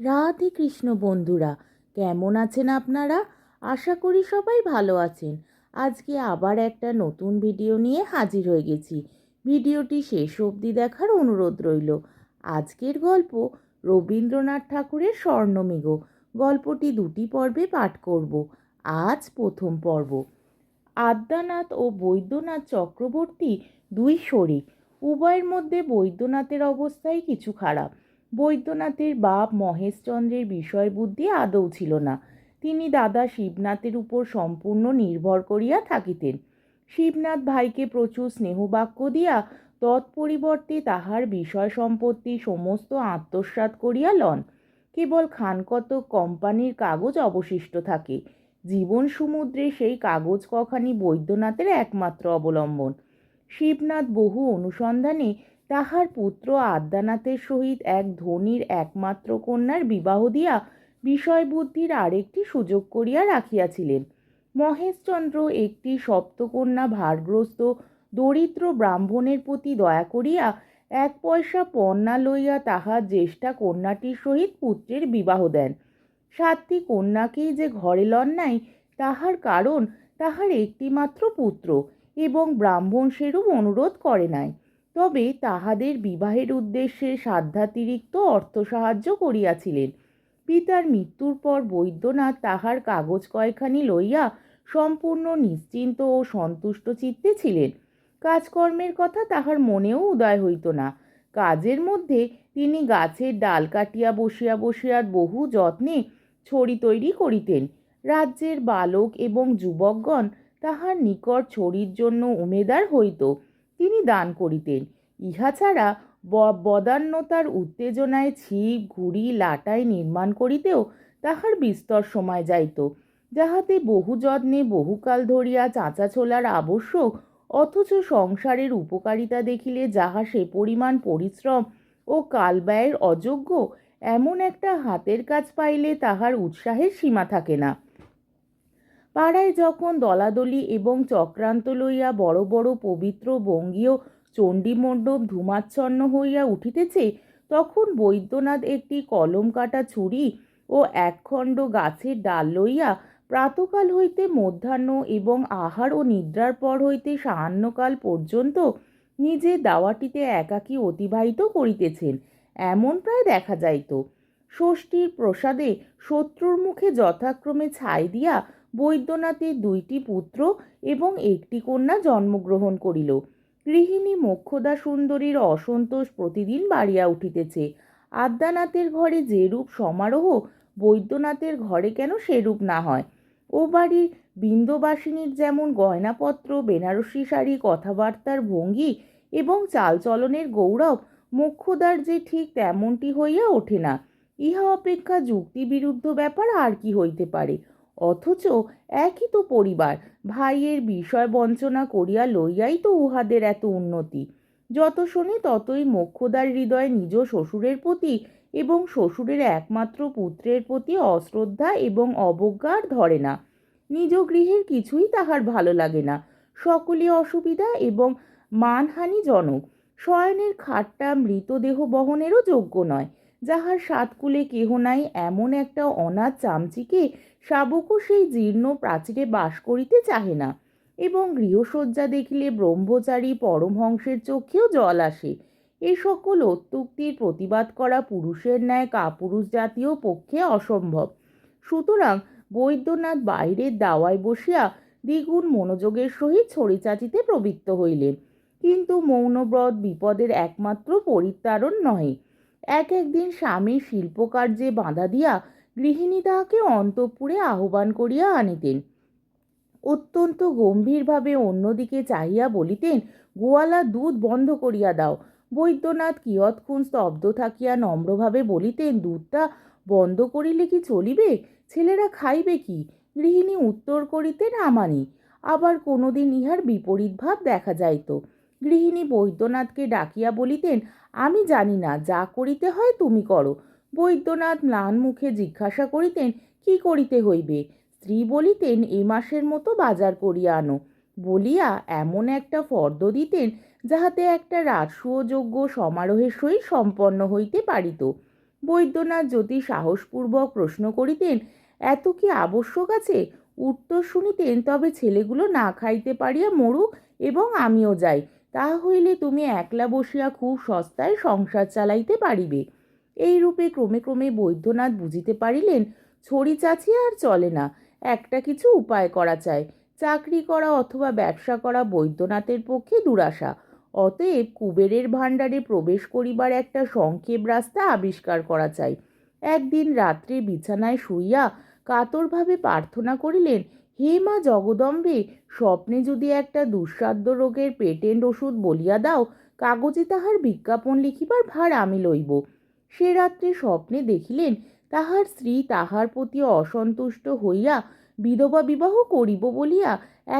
রাধে কৃষ্ণ বন্ধুরা, কেমন আছেন আপনারা? আশা করি সবাই ভালো আছেন। আজকে আবার একটা নতুন ভিডিও নিয়ে হাজির হয়ে গেছি। ভিডিওটি শেষ অবধি দেখার অনুরোধ রইল। আজকের গল্প রবীন্দ্রনাথ ঠাকুরের স্বর্ণমেঘ। গল্পটি দুটি পর্বে পাঠ করব। আজ প্রথম পর্ব। আদ্যানাথ ও বৈদ্যনাথ চক্রবর্তী দুই শরিক উভয়ের মধ্যে বৈদ্যনাথের অবস্থাই কিছু খারাপ। বৈদ্যনাথের বাপ মহেশচন্দ্রের বিষয় বুদ্ধি আদৌ ছিল না। তিনি দাদা শিবনাথের উপর সম্পূর্ণ নির্ভর করিয়া থাকিতেন। শিবনাথ ভাইকে প্রচুর স্নেহবাক্য দিয়া তৎপরিবর্তে তাহার বিষয় সম্পত্তি সমস্ত আত্মসাৎ করিয়া লন। কেবল খানকতক কোম্পানির কাগজ অবশিষ্ট থাকে। জীবন সমুদ্রে সেই কাগজ কখানি বৈদ্যনাথের একমাত্র অবলম্বন। শিবনাথ বহু অনুসন্ধানে তাহার পুত্র আদ্যানাথের সহিত এক ধনীর একমাত্র কন্যার বিবাহ দিয়া বিষয়বুদ্ধির আরেকটি সুযোগ করিয়া রাখিয়াছিলেন। মহেশচন্দ্র একটি সপ্তকন্যা ভারগ্রস্ত দরিদ্র ব্রাহ্মণের প্রতি দয়া করিয়া এক পয়সা পণ্যা লইয়া তাহার জ্যেষ্ঠা কন্যাটির সহিত পুত্রের বিবাহ দেন। সাতটি কন্যাকেই যে ঘরে লন নাই, তাহার কারণ তাহার একটিমাত্র পুত্র এবং ব্রাহ্মণ সেরূপ অনুরোধ করে নাই। তবে তাহাদের বিবাহের উদ্দেশ্যে সাধ্যাতিরিক্ত অর্থ সাহায্য করিয়াছিলেন। পিতার মৃত্যুর পর বৈদ্যনাথ তাহার কাগজ কয়খানি লইয়া সম্পূর্ণ নিশ্চিন্ত ও সন্তুষ্ট চিত্তে ছিলেন। কাজকর্মের কথা তাহার মনেও উদয় হইত না। কাজের মধ্যে তিনি গাছের ডাল কাটিয়া বসিয়া বসিয়া বহু যত্নে ছড়ি তৈরি করিতেন। রাজ্যের বালক এবং যুবকগণ তাহার নিকট ছড়ির জন্য উমেদার হইত। তিনি দান করিতেন। ইহা ছাড়া বদান্যতার উত্তেজনায় ছিপ, ঘুড়ি, লাটাই নির্মাণ করিতেও তাহার বিস্তর সময় যাইত। যাহাতে বহু যত্নে বহুকাল ধরিয়া চাঁচা ছোলার আবশ্যক, অথচ সংসারের উপকারিতা দেখিলে যাহা সে পরিমাণ পরিশ্রম ও কালব্যয়ের অযোগ্য, এমন একটা হাতের কাজ পাইলে তাহার উৎসাহের সীমা থাকে না। পাড়ায় যখন দলাদলি এবং চক্রান্ত লইয়া বড় বড় পবিত্র বঙ্গীয় চণ্ডীমণ্ডপ ধূমাচ্ছন্ন হইয়া উঠিতেছে, তখন বৈদ্যনাথ একটি কলম কাটা ছুরি ও একখণ্ড গাছের ডাল লইয়া প্রাতকাল হইতে মধ্যাহ্ন এবং আহার ও নিদ্রার পর হইতে সায়াহ্নকাল পর্যন্ত নিজে দাওয়াটিতে একাকী অতিবাহিত করিতেছেন। এমন প্রায় দেখা যাইত। ষষ্ঠীর প্রসাদে শত্রুর মুখে যথাক্রমে ছাই দিয়া বৈদ্যনাথের দুইটি পুত্র এবং একটি কন্যা জন্মগ্রহণ করিল। গৃহিণী মোক্ষদা সুন্দরীর অসন্তোষ প্রতিদিন বাড়িয়া উঠিতেছে। আদ্যানাথের ঘরে যেরূপ সমারোহ, বৈদ্যনাথের ঘরে কেন সেরূপ না হয়? ও বাড়ির বিন্দবাসিনীর যেমন গয়নাপত্র, বেনারসি শাড়ি, কথাবার্তার ভঙ্গি এবং চালচলনের গৌরব, মোক্ষদার যে ঠিক তেমনটি হইয়া ওঠে না। ইহা অপেক্ষা যুক্তিবিরুদ্ধ ব্যাপার আর কি হইতে পারে? অথচ একই তো পরিবার। ভাইয়ের বিষয় বঞ্চনা করিয়া লইয়াই তো উহাদের এত উন্নতি। যত শুনি ততই মোক্ষদার হৃদয়ে নিজ শ্বশুরের প্রতি এবং শ্বশুরের একমাত্র পুত্রের প্রতি অশ্রদ্ধা এবং অবজ্ঞার ধরে না। নিজ গৃহের কিছুই তাহার ভালো লাগে না। সকলে অসুবিধা এবং মানহানিজনক। শয়নের খাটটা মৃতদেহ বহনেরও যোগ্য নয়। যাহার সাতকুলে কেহ নাই, এমন একটা অনাথ চামচিকে শাবকও সেই জীর্ণ প্রাচীরে বাস করিতে চাহে না। এবং গৃহসজ্জা দেখিলে ব্রহ্মচারী পরমহংসের চোখেও জল আসে। এ সকল অত্যুক্তির প্রতিবাদ করা পুরুষের ন্যায় কাপুরুষ জাতীয় পক্ষে অসম্ভব। সুতরাং বৈদ্যনাথ বাইরের দাওয়ায় বসিয়া দ্বিগুণ মনোযোগের সহিত ছড়ি চাচিতে প্রবৃত্ত হইলেন। কিন্তু মৌনব্রত বিপদের একমাত্র পরিত্রাণ নহে। এক একদিন স্বামীর শিল্পকার্যে বাঁধা দিয়া গৃহিণী তাহাকে অন্তঃপুরে আহ্বান করিয়া আনিতেন। অত্যন্ত গম্ভীরভাবে অন্যদিকে চাহিয়া বলিতেন, গোয়ালা দুধ বন্ধ করিয়া দাও। বৈদ্যনাথ কিয়ৎক্ষণ স্তব্ধ থাকিয়া নম্রভাবে বলিতেন, দুধটা বন্ধ করিলে কি চলিবে? ছেলেরা খাইবে কি? গৃহিণী উত্তর করিতেন, আমানি। আবার কোনোদিন ইহার বিপরীত ভাব দেখা যাইত। গৃহিণী বৈদ্যনাথকে ডাকিয়া বলিতেন, আমি জানি না, যা করিতে হয় তুমি করো। বৈদ্যনাথ ম্লান মুখে জিজ্ঞাসা করিতেন, কি করিতে হইবে? স্ত্রী বলিতেন, এ মাসের মতো বাজার করিয়া আনো। বলিয়া এমন একটা ফর্দ দিতেন, যাহাতে একটা রাজসূয়যোগ্য সমারোহের সহিত সম্পন্ন হইতে পারিত। বৈদ্যনাথ যদি সাহসপূর্বক প্রশ্ন করিতেন, এত কি আবশ্যক আছে? উত্তর শুনিতেন, তবে ছেলেগুলো না খাইতে পারিয়া মরুক এবং আমিও যাই। তাহা হইলে তুমি একলা বসিয়া খুব সস্তায় সংসার চালাইতে পারিবে। এই রূপে ক্রমে ক্রমে বৈদ্যনাথ বুঝিতে পারিলেন, ছড়ি চাচিয়া আর চলে না, একটা কিছু উপায় করা চাই। চাকরি করা অথবা ব্যবসা করা বৈদ্যনাথের পক্ষে দুরাশা। অতএব কুবেরের ভাণ্ডারে প্রবেশ করিবার একটা সংক্ষেপ রাস্তা আবিষ্কার করা চাই। একদিন রাত্রে বিছানায় শুইয়া কাতরভাবে প্রার্থনা করিলেন হে মা জগদম্বে, স্বপ্নে যদি একটা দুঃসাধ্য রোগের পেটেন্ট ওষুধ বলিয়া দাও, কাগজে তাহার বিজ্ঞাপন লিখিবার ভার আমি লইব। সে রাত্রে স্বপ্নে দেখিলেন তাহার স্ত্রী তাহার প্রতি অসন্তুষ্ট হইয়া বিধবা বিবাহ করিব বলিয়া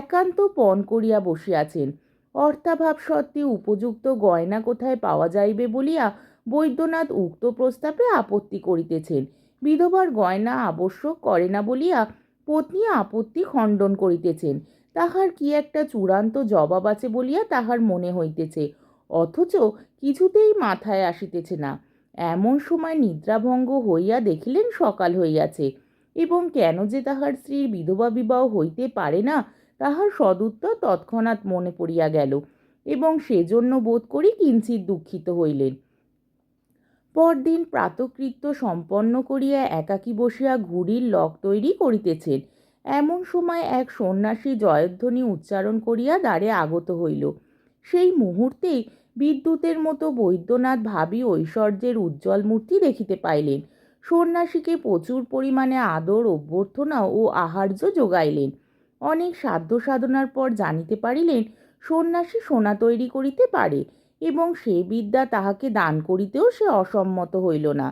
একান্ত পণ করিয়া বসিয়াছেন। অর্থাভাব সত্ত্বে উপযুক্ত গয়না কোথায় পাওয়া যাইবে বলিয়া বৈদ্যনাথ উক্ত প্রস্তাবে আপত্তি করিতেছেন। বিধবার গয়না আবশ্যক করে না বলিয়া পত্নী আপত্তি খণ্ডন করিতেছেন। তাহার কি একটা চূড়ান্ত জবাব আছে বলিয়া তাহার মনে হইতেছে, অথচ কিছুতেই মাথায় আসিতেছে না। এমন সময় নিদ্রাভঙ্গ হইয়া দেখিলেন সকাল হইয়াছে, এবং কেন যে তাহার স্ত্রীর বিধবা বিবাহ হইতে পারে না, তাহার সদুত্তর তৎক্ষণাৎ মনে পড়িয়া গেল, এবং সেজন্য বোধ করি কিঞ্চিত দুঃখিত হইলেন। পরদিন প্রাতকৃত্য সম্পন্ন করিয়া একাকী বসিয়া ঘুড়ির লক তৈরি করিতেছেন। এমন সময় এক সন্ন্যাসী জয়ধ্বনি উচ্চারণ করিয়া দ্বারে আগত হইল। সেই মুহূর্তেই বিদ্যুতের মতো বৈদ্যনাথ ভাবী ঐশ্বর্যের উজ্জ্বল মূর্তি দেখিতে পাইলেন। সন্ন্যাসীকে প্রচুর পরিমাণে আদর, অভ্যর্থনা ও আহার্য যোগাইলেন। অনেক সাধ্য সাধনার পর জানিতে পারিলেন, সন্ন্যাসী সোনা তৈরি করিতে পারে। এবং সে বিদ্যা তাহাকে দান করিতেও সে অসম্মত হইল না।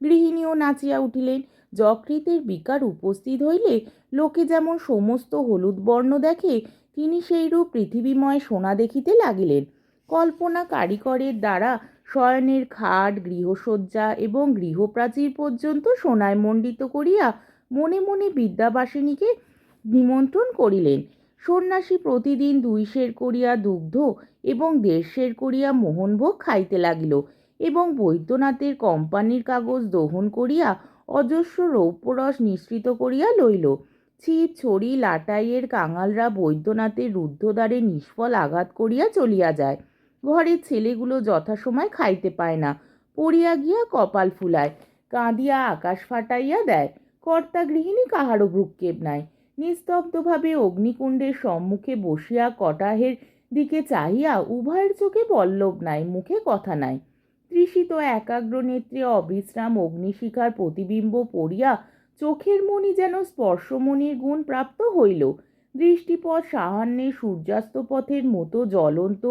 গৃহিণীও নাচিয়া উঠিলেন। যকৃতের বিকার উপস্থিত হইলে লোকে যেমন সমস্ত হলুদ বর্ণ দেখে, তিনি সেইরূপ পৃথিবীময় সোনা দেখিতে লাগিলেন। কল্পনা কারিকরের দ্বারা শয়নের খাট, গৃহসজ্জা এবং গৃহপ্রাচীর পর্যন্ত সোনায় মণ্ডিত করিয়া মনে মনে বিদ্যাবাসিনীকে নিমন্ত্রণ করিলেন। সন্ন্যাসী প্রতিদিন দুই সের করিয়া দুগ্ধ এবং দেড় সের করিয়া মোহনভোগ খাইতে লাগিল এবং বৈদ্যনাথের কোম্পানির কাগজ দহন করিয়া অজস্র রৌপ্যরস নিঃসৃত করিয়া লইল। ছিপ ছড়ি, লাটাইয়ের কাঙালরা বৈদ্যনাথের রুদ্ধদ্বারে নিষ্ফল আঘাত করিয়া চলিয়া যায়। ঘরের ছেলেগুলো যথাসময় খাইতে পায় না, পড়িয়া গিয়া কপাল ফুলায়, কাঁদিয়া আকাশ ফাটাইয়া দেয়। কর্তা গৃহিণী কাহারও ভ্রুক্ষেপ নাই। নিস্তব্ধভাবে অগ্নিকুণ্ডের সম্মুখে বসিয়া কটাহের দিকে চাহিয়া উভয়ের চোখে পল্লব নাই, মুখে কথা নাই। তৃষিত একাগ্র নেত্রে অবিশ্রাম অগ্নিশিখার প্রতিবিম্ব পড়িয়া চোখের মণি যেন স্পর্শমণির গুণ প্রাপ্ত হইল। দৃষ্টিপথ সাহান্যে সূর্যাস্তপথের মতো জ্বলন্ত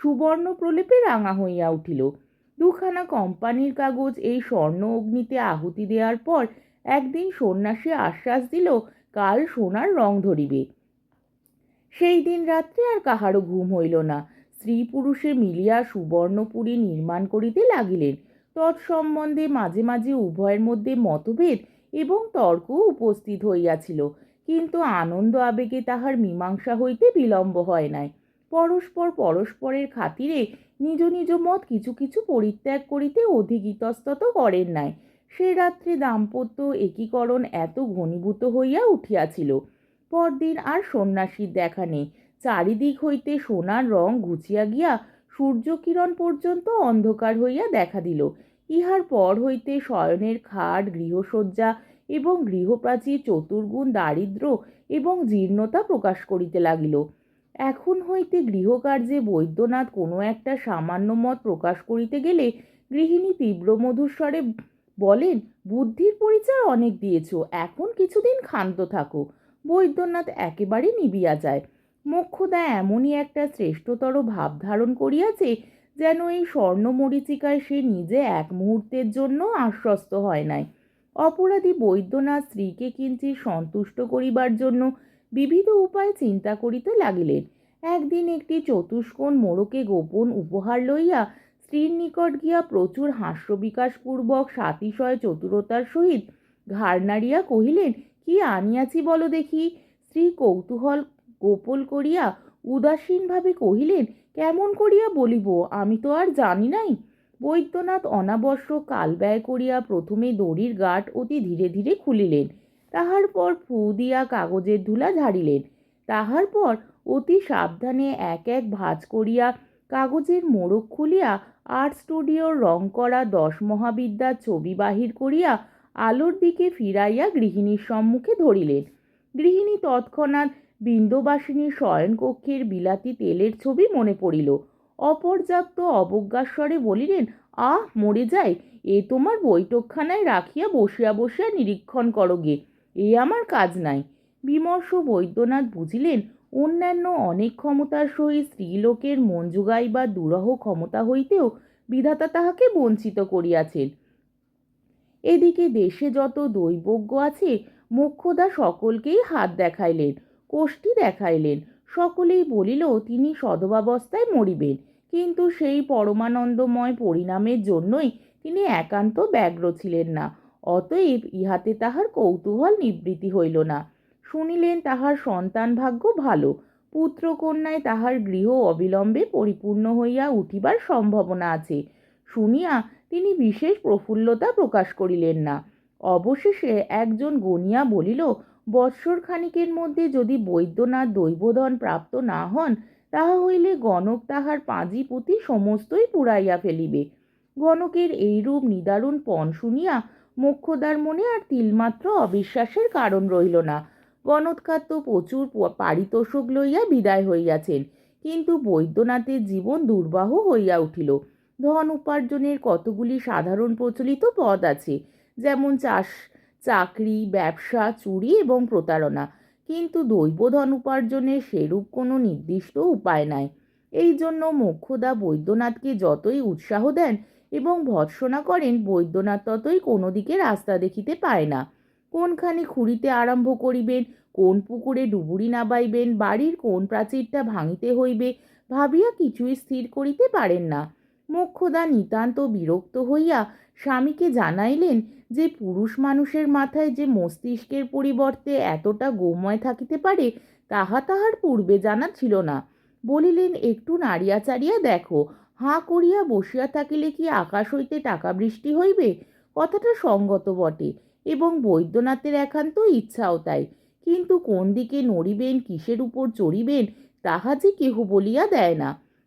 সুবর্ণ প্রলেপে রাঙা হইয়া উঠিল। দুখানা কোম্পানির কাগজ এই স্বর্ণ অগ্নিতে আহুতি দেওয়ার পর একদিন সন্ন্যাসী আশ্বাস দিল, কাল সোনার রং ধরিবে। সেই দিন রাত্রে আর কাহারও ঘুম হইল না। স্ত্রী পুরুষে মিলিয়া সুবর্ণপুরী নির্মাণ করিতে লাগিলেন। তৎসম্বন্ধে মাঝে মাঝে উভয়ের মধ্যে মতভেদ এবং তর্ক উপস্থিত হইয়াছিল। কিন্তু আনন্দ আবেগে তাহার মীমাংসা হইতে বিলম্ব হয় নাই। পরস্পর পরস্পরের খাতিরে নিজ নিজ মত কিছু কিছু পরিত্যাগ করিতে অধিক ইতস্তত করেন নাই। সে রাত্রে দাম্পত্য একীকরণ এত ঘনীভূত হইয়া উঠিয়াছিল। পরদিন আর সন্ন্যাসীর দেখা নেই। চারিদিক হইতে সোনার রং ঘুচিয়া গিয়া সূর্যকিরণ পর্যন্ত অন্ধকার হইয়া দেখা দিল। ইহার পর হইতে শয়নের খাট, গৃহসজ্জা এবং গৃহপ্রাচীর চতুর্গুণ দারিদ্র এবং জীর্ণতা প্রকাশ করিতে লাগিল। এখন হইতে গৃহকার্যে বৈদ্যনাথ কোনো একটা সামান্য মত প্রকাশ করিতে গেলে গৃহিণী তীব্র মধুস্বরে বলেন, বুদ্ধির পরিচয় অনেক দিয়েছ, এখন কিছুদিন ক্ষান্ত থাকো। বৈদ্যনাথ একেবারে নিবিয়া যায়। মোক্ষদা এমনই একটা শ্রেষ্ঠতর ভাব ধারণ করিয়াছে যেন এই স্বর্ণ মরিচিকায় সে নিজে এক মুহূর্তের জন্য আশ্বস্ত হয় নাই। অপরাধী বৈদ্যনাথ স্ত্রীকে কিঞ্চিত সন্তুষ্ট করিবার জন্য বিবিধ উপায় চিন্তা করিতে লাগিলেন। একদিন একটি চতুষ্কোণ মোড়কে গোপন উপহার লইয়া স্ত্রীর নিকট গিয়া প্রচুর হাস্যবিকাশপূর্বক সাতিশয় চতুরতার সহিত ঘাড় নাড়িয়া কহিলেন কি আনিয়াছি বলো দেখি? স্ত্রী কৌতূহল গোপল করিয়া উদাসীনভাবে কহিলেন, কেমন করিয়া বলিব? আমি তো আর জানি নাই। বৈদ্যনাথ অনাবশ্য কাল ব্যয় করিয়া প্রথমে দড়ির গাঁট অতি ধীরে ধীরে খুলিলেন। তাহার পর ফু দিয়া কাগজের ধুলা ঝাড়িলেন। তাহার পর অতি সাবধানে এক এক ভাঁজ করিয়া কাগজের মোড়ক খুলিয়া আর্ট স্টুডিওর রং করা দশ মহাবিদ্যার ছবি বাহির করিয়া আলোর দিকে ফিরাইয়া গৃহিণীর সম্মুখে ধরিলেন। গৃহিণী তৎক্ষণাৎ বিন্দবাসিনীর শয়নকক্ষের বিলাতি তেলের ছবি মনে পড়িল। অপর্যাপ্ত অবজ্ঞাস্বরে বলিলেন, আহ, মরে যায় এ তোমার বৈঠকখানায় রাখিয়া বসিয়া বসিয়া নিরীক্ষণ করো গে, এ আমার কাজ নাই। বিমর্ষ বৈদ্যনাথ বুঝিলেন, অন্যান্য অনেক ক্ষমতার সহিত স্ত্রীলোকের মন জুগাইবার দুরহ ক্ষমতা হইতেও বিধাতা তাহাকে বঞ্চিত করিয়াছেন। এদিকে দেশে যত দৈবজ্ঞ আছে মোক্ষদা সকলকেই হাত দেখাইলেন, কোষ্ঠী দেখাইলেন। সকলেই বলিল, তিনি সদবাবস্থায় মরিবেন। কিন্তু সেই পরমানন্দময় পরিণামের জন্যই তিনি একান্ত ব্যগ্র ছিলেন না। অতএব ইহাতে তাহার কৌতূহল নিবৃত্তি হইল না। শুনিলেন তাহার সন্তান ভাগ্য ভালো। পুত্রকন্যায় তাহার গৃহ অবিলম্বে পরিপূর্ণ হইয়া উঠিবার সম্ভাবনা আছে। শুনিয়া তিনি বিশেষ প্রফুল্লতা প্রকাশ করিলেন না। অবশেষে একজন গনিয়া বলিল, বৎসর খানিকের মধ্যে যদি বৈদ্যনাথ দৈবধন প্রাপ্ত না হন, তাহা হইলে গণক তাহার পাঁজি পুঁতি সমস্তই পুড়াইয়া ফেলিবে গণকের এইরূপ নিদারুণ পণ শুনিয়া মোক্ষদার মনে আর তিলমাত্র অবিশ্বাসের কারণ রইল না। গণৎকার তো প্রচুর পারিতোষক লইয়া বিদায় হইয়াছেন, কিন্তু বৈদ্যনাথের জীবন দুর্বাহ হইয়া উঠিল। ধন উপার্জনের কতগুলি সাধারণ প্রচলিত পদ আছে? যেমন চাষ, চাকরি, ব্যবসা, চুরি এবং প্রতারণা। কিন্তু দৈবধন উপার্জনের সেরূপ কোনো নির্দিষ্ট উপায় নাই। এই জন্য মোক্ষদা বৈদ্যনাথকে যতই উৎসাহ দেন এবং ভৎসনা করেন, বৈদ্যনাথ ততই কোনো দিকে রাস্তা দেখিতে পায় না। কোনখানে খুঁড়িতে আরম্ভ করিবেন, কোন পুকুরে ডুবুরি নাবাইবেন, বাড়ির কোন প্রাচীরটা ভাঙিতে হইবে, ভাবিয়া কিছুই স্থির করিতে পারেন না। মোক্ষদা নিতান্ত বিরক্ত হইয়া স্বামীকে জানাইলেন যে পুরুষ মানুষের মাথায় যে মস্তিষ্কের পরিবর্তে এতটা গোময় থাকিতে পারে, তাহা তাহার পূর্বে জানা ছিল না। বলিলেন, একটু নাড়িয়া চাড়িয়া দেখো, হাঁ করিয়া বসিয়া থাকিলে কি আকাশ হইতে টাকা বৃষ্টি হইবে? কথাটা সঙ্গত বটে, এবং বৈদ্যনাথের একান্ত ইচ্ছাও তাই। কিন্তু কোন দিকে নড়িবেন, কিসের উপর চড়িবেন, তাহা যে কেহ বলিয়া দেয় না।